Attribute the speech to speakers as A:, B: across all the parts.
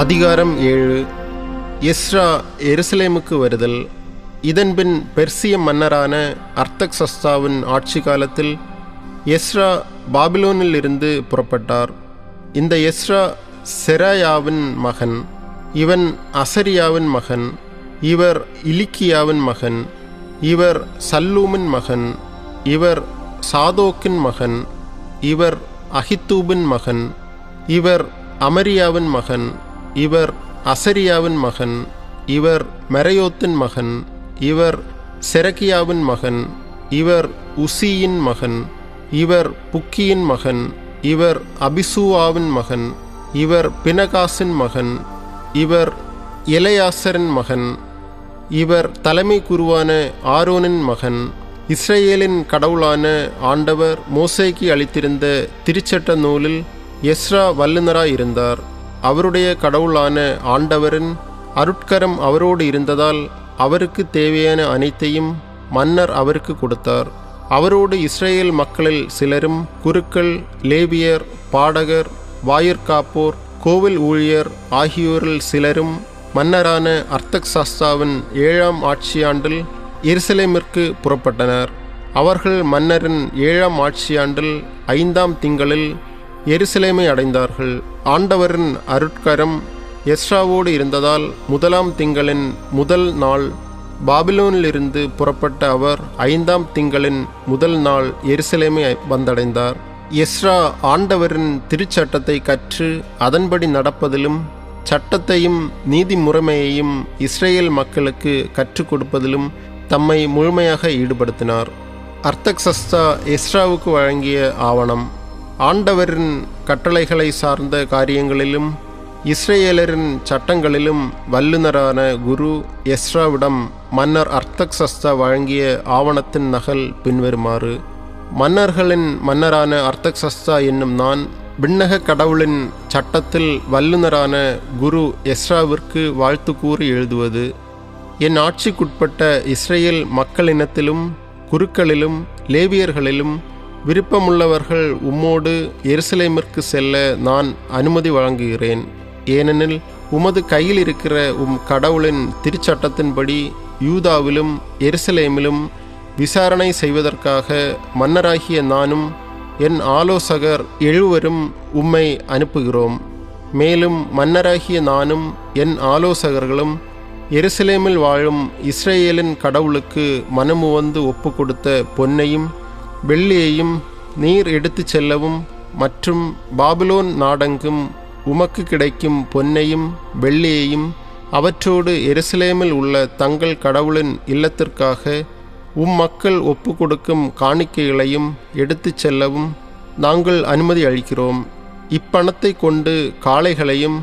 A: அதிகாரம் ஏழு. எஸ்ரா எருசலேமுக்கு வருதல். இதன்பின் பெர்சிய மன்னரான அர்த்தக் சஸ்தாவின் ஆட்சி காலத்தில் எஸ்ரா பாபிலோனில் இருந்து புறப்பட்டார். இந்த எஸ்ரா செராயாவின் மகன் இவன் அசரியாவின் மகன் இவர் இலிக்கியாவின் மகன் இவர் சல்லூமின் மகன் இவர் சாதோக்கின் மகன் இவர் அஹித்தூபின் மகன் இவர் அமரியாவின் மகன் இவர் அசரியாவின் மகன் இவர் மெரையோத்தின் மகன் இவர் செரக்கியாவின் மகன் இவர் உசியின் மகன் இவர் புக்கியின் மகன் இவர் அபிசூவாவின் மகன் இவர் பினகாசின் மகன் இவர் எலையாசரின் மகன் இவர் தலைமை குருவான ஆரோனின் மகன் இஸ்ரேலின் கடவுளான ஆண்டவர் மோசைக்கு அளித்திருந்த திருச்சட்ட நூலில் எஸ்ரா வல்லுனராய் இருந்தார் அவருடைய கடவுளான ஆண்டவரின் அருட்கரம் அவரோடு இருந்ததால் அவருக்கு தேவையான அனைத்தையும் மன்னர் அவருக்கு கொடுத்தார். அவரோடு இஸ்ரேல் மக்களில் சிலரும் குருக்கள் லேபியர் பாடகர் வாயிற்காப்போர் கோவில் ஊழியர் ஆகியோரில் சிலரும் மன்னரான அர்த்தக் சாஸ்தாவின் ஏழாம் ஆட்சியாண்டில் எருசலேமிற்கு புறப்பட்டனர். அவர்கள் மன்னரின் ஏழாம் ஆட்சியாண்டில் ஐந்தாம் திங்களில் எருசலேமை அடைந்தார்கள். ஆண்டவரின் அருட்கரம் எஸ்ராவோடு இருந்ததால் முதலாம் திங்களின் முதல் நாள் பாபிலோனிலிருந்து புறப்பட்ட அவர் ஐந்தாம் திங்களின் முதல் நாள் எருசலேமை வந்தடைந்தார். எஸ்ரா ஆண்டவரின் திருச்சட்டத்தை கற்று அதன்படி நடப்பதிலும் சட்டத்தையும் நீதி முறைமையையும் இஸ்ரேல் மக்களுக்கு கற்றுக் கொடுப்பதிலும் தம்மை முழுமையாக ஈடுபடுத்தினார். அர்த்தக்சஸ்தா எஸ்ராவுக்கு வழங்கிய ஆவணம். ஆண்டவரின் கட்டளைகளை சார்ந்த காரியங்களிலும் இஸ்ரேலரின் சட்டங்களிலும் வல்லுனரான குரு எஸ்ராவிடம் மன்னர் அர்த்தக்சஸ்தா வழங்கிய ஆவணத்தின் நகல் பின்வருமாறு மன்னர்களின் மன்னரான அர்த்தக்சஸ்தா என்னும் நான் விண்ணக கடவுளின் சட்டத்தில் வல்லுனரான குரு எஸ்ராவிற்கு வாழ்த்து கூறி எழுதுவது என் ஆட்சிக்குட்பட்ட இஸ்ரேல் மக்களினத்திலும் குருக்களிலும் லேவியர்களிலும் விருப்பமுள்ளவர்கள் உம்மோடு எருசலேமிற்கு செல்ல நான் அனுமதி வழங்குகிறேன். ஏனெனில் உமது கையில் இருக்கிற உம் கடவுளின் திருச்சட்டத்தின்படி யூதாவிலும் எருசலேமிலும் விசாரணை செய்வதற்காக மன்னராகிய நானும் என் ஆலோசகர் எழுவரும் உம்மை அனுப்புகிறோம். மேலும் மன்னராகிய நானும் என் ஆலோசகர்களும் எருசலேமில் வாழும் இஸ்ரேலின் கடவுளுக்கு மனமுவந்து ஒப்பு கொடுத்த பொன்னையும் வெள்ளியையும் நீர் எடுத்து செல்லவும் மற்றும் பாபிலோன் நாடெங்கும் உமக்கு கிடைக்கும் பொன்னையும் வெள்ளியையும் அவற்றோடு எருசலேமில் உள்ள தங்கள் கடவுளின் இல்லத்திற்காக உம் மக்கள் ஒப்பு கொடுக்கும் காணிக்கைகளையும் எடுத்துச் செல்லவும் நாங்கள் அனுமதி அளிக்கிறோம். இப்பணத்தை கொண்டு காளைகளையும்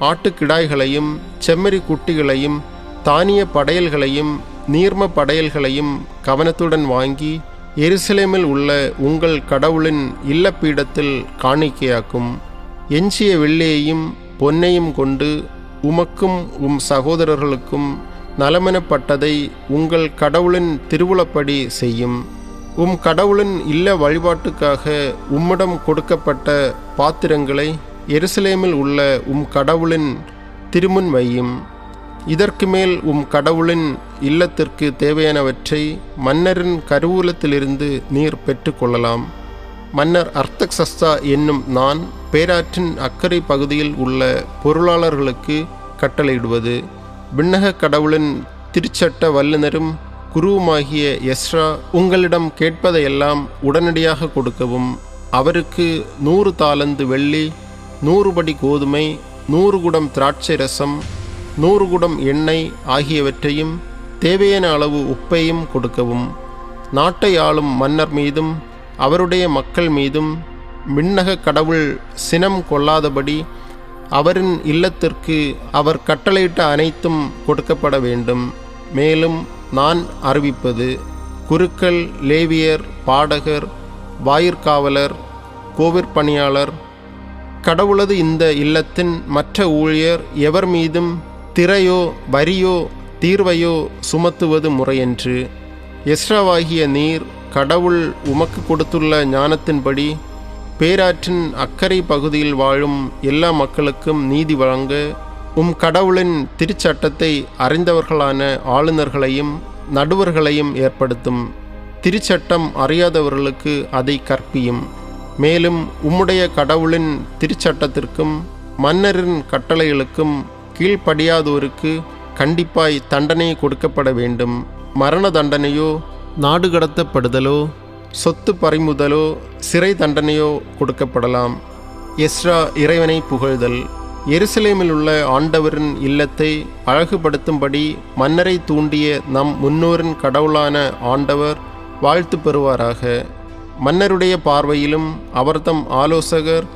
A: ஆட்டுக்கிடாய்களையும் செம்மறி குட்டிகளையும் தானிய படையல்களையும் நீர்ம படையல்களையும் கவனத்துடன் வாங்கி எருசலேமில் உள்ள உங்கள் கடவுளின் இல்லப்பீடத்தில் காணிக்கையாக்கும் எஞ்சிய வெள்ளியையும் பொன்னையும் கொண்டு உமக்கும் உம் சகோதரர்களுக்கும் நலமெனப்பட்டதை உங்கள் கடவுளின் திருவுளப்படி செய்யும். உம் கடவுளின் இல்ல வழிபாட்டுக்காக உம்மிடம் கொடுக்கப்பட்ட பாத்திரங்களை எருசலேமில் உள்ள உம் கடவுளின் திருமுன் வையும். இதற்கு மேல் உம் கடவுளின் இல்லத்திற்கு தேவையானவற்றை மன்னரின் கருவூலத்திலிருந்து நீர் பெற்றுக்கொள்ளலாம் மன்னர் அர்த்தக்சஸ்தா என்னும் நான் பேராற்றின் அக்கறை பகுதியில் உள்ள பொருளாளர்களுக்கு கட்டளையிடுவது. விண்ணக கடவுளின் திருச்சட்ட வல்லுனரும் குருவுமாகிய எஸ்ரா உங்களிடம் கேட்பதையெல்லாம் உடனடியாக கொடுக்கவும். அவருக்கு நூறு தாளந்து வெள்ளி நூறு படி கோதுமை நூறு குடம் திராட்சை ரசம் நூறு குடம் எண்ணெய் ஆகியவற்றையும் தேவையான அளவு உப்பையும் கொடுக்கவும் நாட்டை ஆளும் மன்னர் மீதும் அவருடைய மக்கள் மீதும் மின்னக கடவுள் சினம் கொள்ளாதபடி அவரின் இல்லத்திற்கு அவர் கட்டளையிட்ட அனைத்தும் கொடுக்கப்பட வேண்டும். மேலும் நான் அறிவிப்பது குருக்கள் லேவியர் பாடகர் வாயிற்காவலர் கோவிற்பணியாளர் கடவுளது இந்த இல்லத்தின் மற்ற ஊழியர் எவர் மீதும் திரையோ வரியோ தீர்வையோ சுமத்துவது முறையன்று. எஸ்ராவாகிய நீர் கடவுள் உமக்கு கொடுத்துள்ள ஞானத்தின்படி பேராற்றின் அக்கறை பகுதியில் வாழும் எல்லா மக்களுக்கும் நீதி வழங்க உம் கடவுளின் திருச்சட்டத்தை அறிந்தவர்களான ஆளுநர்களையும் நடுவர்களையும் ஏற்படுத்தும். திருச்சட்டம் அறியாதவர்களுக்கு அதை கற்பியும். மேலும் உம்முடைய கடவுளின் திருச்சட்டத்திற்கும் மன்னரின் கட்டளைகளுக்கும் கீழ்ப்படியாதோருக்கு கண்டிப்பாய் தண்டனை கொடுக்கப்பட வேண்டும். மரண தண்டனையோ நாடு கடத்தப்படுதலோ சொத்து பறிமுதலோ சிறை தண்டனையோ கொடுக்கப்படலாம். எஸ்ரா இறைவனை புகழ்தல். எருசலேமில் உள்ள ஆண்டவரின் இல்லத்தை அழகுபடுத்தும்படி மன்னரை தூண்டிய நம் முன்னோரின் கடவுளான ஆண்டவர் வாழ்த்து பெறுவாராக. மன்னருடைய பார்வையிலும் அவர்தம் ஆலோசகர்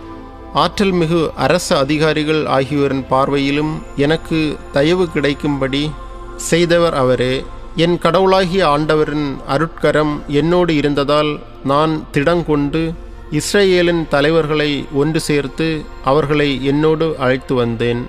A: ஆற்றல் மிகு அரச அதிகாரிகள் ஆகியோரின் பார்வையிலும் எனக்கு தயவு கிடைக்கும்படி செய்தவர் அவரே. என் கடவுளாகிய ஆண்டவரின் அருட்கரம் என்னோடு இருந்ததால் நான் திடங்கொண்டு இஸ்ரேலின் தலைவர்களை ஒன்று சேர்த்து அவர்களை என்னோடு அழைத்து வந்தேன்.